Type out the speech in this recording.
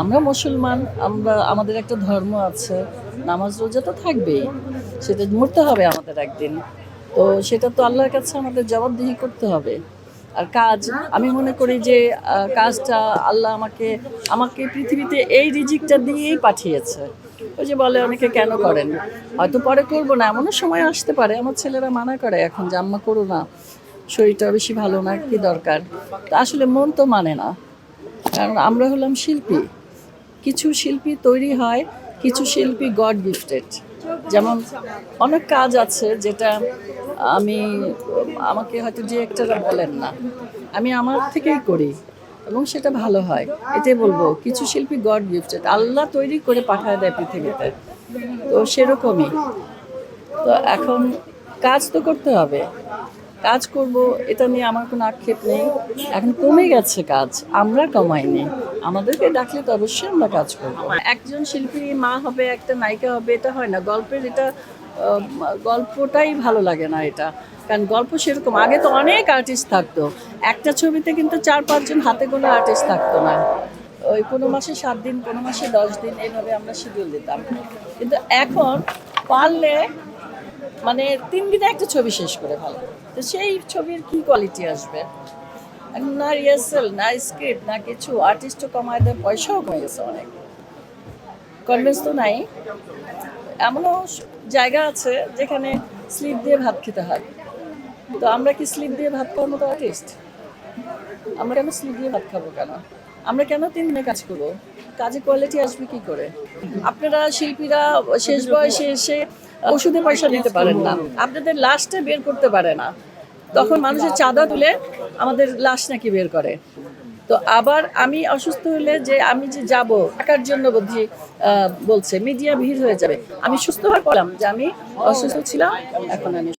আমরা মুসলমান, আমরা, আমাদের একটা ধর্ম আছে। নামাজ, রোজা তো থাকবেই। সেটা মরতে হবে আমাদের একদিন। তো সেটা তো আল্লাহর কাছে আমাদের জবাবদিহি করতে হবে। আর কাজ, আমি মনে করি যে কাজটা আল্লাহ আমাকে আমাকে পৃথিবীতে এই রিজিকটা দিয়েই পাঠিয়েছে। ওই যে বলে অনেকে, কেন করেন? হয়তো পরে করব না, এমনও সময় আসতে পারে। আমার ছেলেরা মানা করে এখন যে, আম্মা, করো না। শরীরটা বেশি ভালো না, কি দরকার? তা আসলে মন তো মানে না। কারণ আমরা হলাম শিল্পী। কিছু শিল্পী তৈরি হয়, কিছু শিল্পী গড গিফটেড যেমন অনেক কাজ আছে যেটা আমি, আমাকে হয়তো একটা বলেন না। আমি আমার থেকেই করি এবং সেটা ভালো হয়। এটাই বলব, কিছু শিল্পী গড গিফটেড আল্লাহ তৈরি করে পাঠায় দেয় পৃথিবীতে। তো সেরকমই। তো এখন কাজ তো করতে হবে। কাজ করব, এটা নিয়ে আমার কোনো আক্ষেপ নেই। এখন কমে গেছে কাজ, আমরা কমাইনি। আমাদেরকে ডাকলে তো অবশ্যই আমরা কাজ করব। একজন শিল্পী মা হবে, একটা নায়িকা হবে, এটা হয় না। গল্পের এটা গল্পটাই ভালো লাগে না এটা। কারণ গল্প সেরকম, আগে তো অনেক আর্টিস্ট থাকতো। একটা ছবিতে কিন্তু চার, পাঁচজন হাতে গোনা আর্টিস্ট থাকতো না। ওই কোনো মাসে সাত দিন, কোনো মাসে দশ দিন এইভাবে আমরা শিডিউল দিতাম। কিন্তু এখন পারলে মানে তিন দিনে একটা ছবি শেষ করে ভালো তো সেই ছবির কি কোয়ালিটি আসবে? না রিহার্সাল না স্ক্রিপ্ট না কিছু আর্টিস্টও কমায় দেয়, পয়সাও কমে গেছে অনেক। কনভেন্স তো নাই। এমনও জায়গা আছে যেখানে স্লিপ দিয়ে ভাত খেতে হয়। তো আমরা কি স্লিপ দিয়ে ভাত খাওয়ার মতো আর্টিস্ট আমরা কেন স্লিপ দিয়ে ভাত খাব কেন? আমরা কেন তিন দিনে কাজ করব? কাজে কোয়ালিটি আসবে কি করে? আপনারা শিল্পীরা শেষ বয়সে এসে ওষুধে পয়সা দিতে পারেন না। আপনাদের লাশটা বের করতে পারে না। তখন মানুষের চাঁদা তুলে আমাদের লাশ নাকি বের করে। তো আবার আমি অসুস্থ হলে যে আমি যে যাব টাকার জন্য বুদ্ধি বলছে মিডিয়া ভিড় হয়ে যাবে। আমি সুস্থ হয়ে পড়লাম যে আমি অসুস্থ ছিলাম, এখন আমি